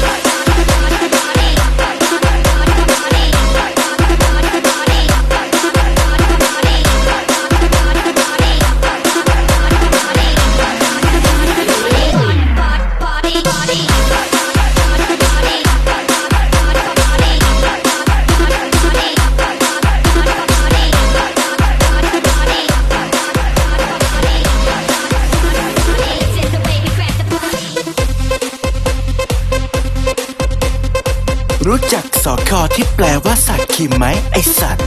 Check. ู้จักสอคอที่แปลว่าสัตว์คิมไหมไอสัตว์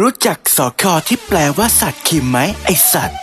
รู้จักสอคอที่แปลว่าสัตว์คิมไหมไอสัตว์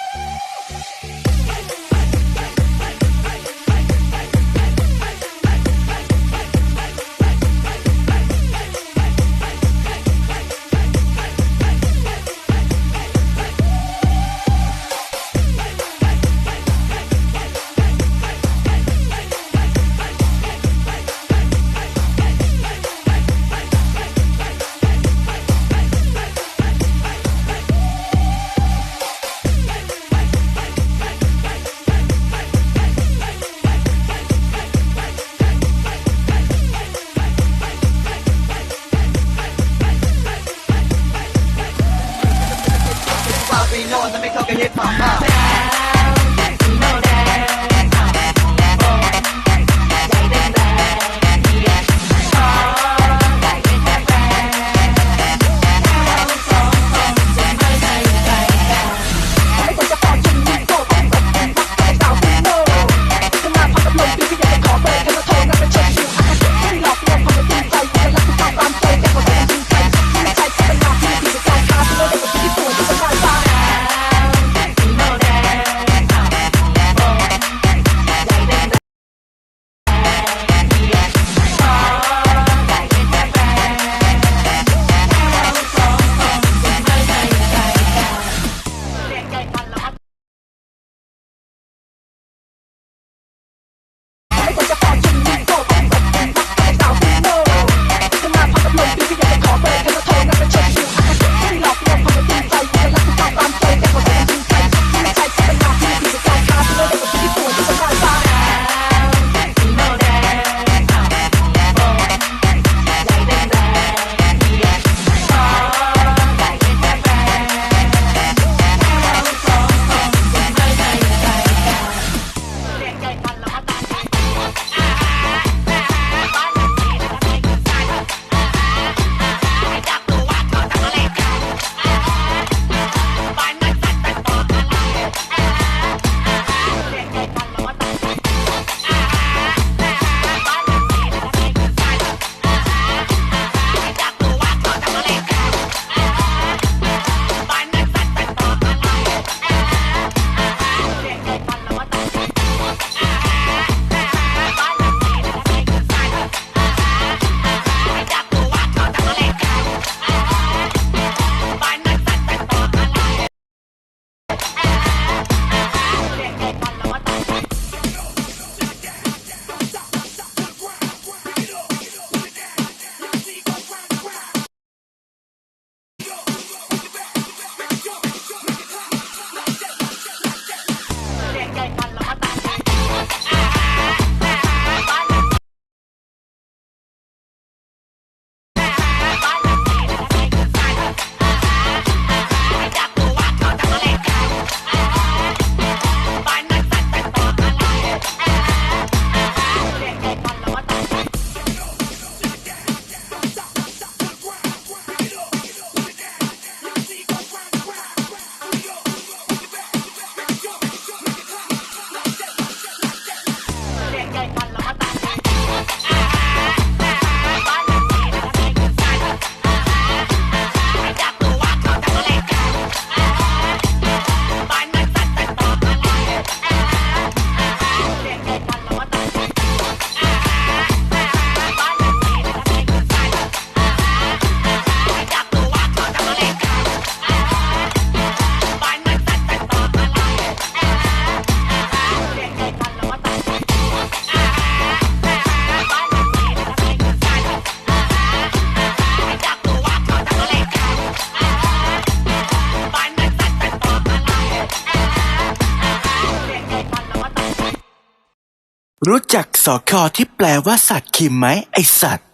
รู้จักสอคอที่แปลว่าสัตว์คิมไหมไอสัตว์